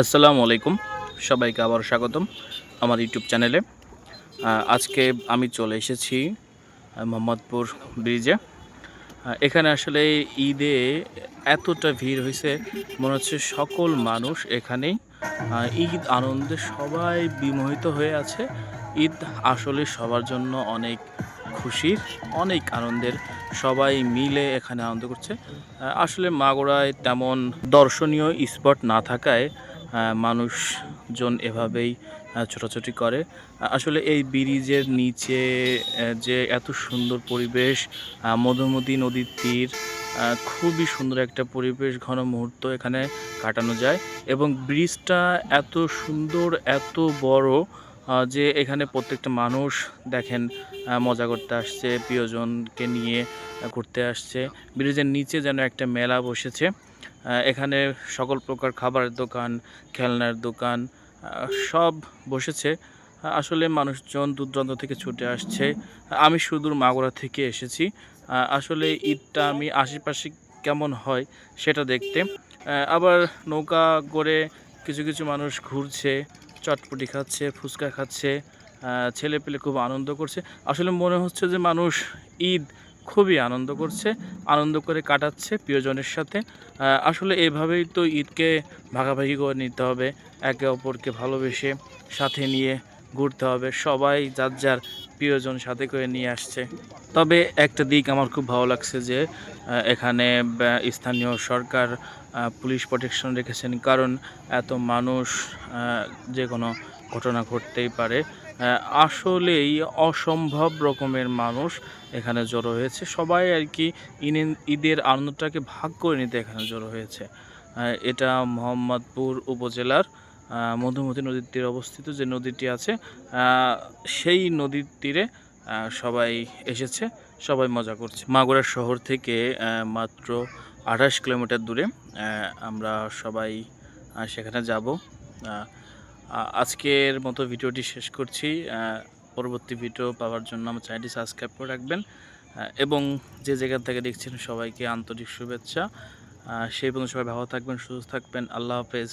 আসসালামু আলাইকুম। সবাইকে আবার স্বাগতম আমার ইউটিউব চ্যানেলে। আজকে আমি চলে এসেছি মোহাম্মদপুর ব্রিজে। এখানে আসলে ঈদে এতটা ভিড় হয়েছে, মনে হচ্ছে সকল মানুষ এখানেই। ঈদ আনন্দে সবাই বিমোহিত হয়ে আছে। ঈদ আসলে সবার জন্য অনেক খুশির, অনেক আনন্দের। সবাই মিলে এখানে আনন্দ করছে। আসলে মাগুরায় তেমন দর্শনীয় স্পট না থাকায় মানুষজন এভাবেই ছোটাছুটি করে। আসলে এই ব্রিজের নিচে যে এত সুন্দর পরিবেশ মধুমতি নদীর তীর খুবই সুন্দর একটা পরিবেশ ঘন মুহূর্ত এখানে কাটানো যায়। এবং ব্রিজটা এত সুন্দর, এত বড় যে এখানে প্রত্যেকটা মানুষ দেখেন মজা করতে আসছে, প্রিয়জনকে নিয়ে ঘুরতে আসছে। ব্রিজের নিচে যেন একটা মেলা বসেছে। এখানে সকল প্রকার খাবারের দোকান, খেলনার দোকান সব বসেছে। আসলে মানুষজন দূর দূরান্ত থেকে ছুটে আসছে। আমি সুদূর মাগুরা থেকে এসেছি। আসলে ঈদটা আমি আশেপাশে কেমন হয় সেটা দেখতে। আবার নৌকা করে কিছু কিছু মানুষ ঘুরছে। চটপটি খাচ্ছে, ফুচকা খাচ্ছে ছেলে পেলে খুব আনন্দ করছে। আসলে মনে হচ্ছে যে মানুষ ঈদ খুবই আনন্দ করছে, আনন্দ করে কাটাচ্ছে প্রিয়জনের সাথে। আসলে এভাবেই তো ঈদকে ভাগাভাগি করে নিতে হবে, একে অপরকে ভালোবেসে সাথে নিয়ে ঘুরতে হবে। সবাই যার যার প্রিয়জন সাথে করে নিয়ে আসছে। তবে একটা দিক আমার খুব ভালো লাগছে যে এখানে স্থানীয় সরকার পুলিশ প্রোটেকশন রেখেছেন, কারণ এত মানুষ যে কোনো ঘটনা ঘটতেই পারে। আসলেই অসম্ভব রকমের মানুষ এখানে জড়ো হয়েছে। সবাই আর কি ঈদের আনন্দটাকে ভাগ করে নিতে এখানে জড়ো হয়েছে। এটা মোহাম্মদপুর উপজেলার মধুমতি নদীর তীরে অবস্থিত যে নদীটি আছে সেই নদীর তীরে সবাই এসেছে, সবাই মজা করছে। মাগুরা শহর থেকে মাত্র আঠাশ কিলোমিটার দূরে আমরা সবাই সেখানে যাব। আজকের মতো ভিডিওটি শেষ করছি। পরবর্তী ভিডিও পাওয়ার জন্য আমার চ্যানেলটি সাবস্ক্রাইব করে রাখবেন। এবং যে জায়গা থেকে দেখছেন সবাইকে আন্তরিক শুভেচ্ছা। সেই পর্যন্ত সবাই ভালো থাকবেন, সুস্থ থাকবেন। আল্লাহ হাফেজ।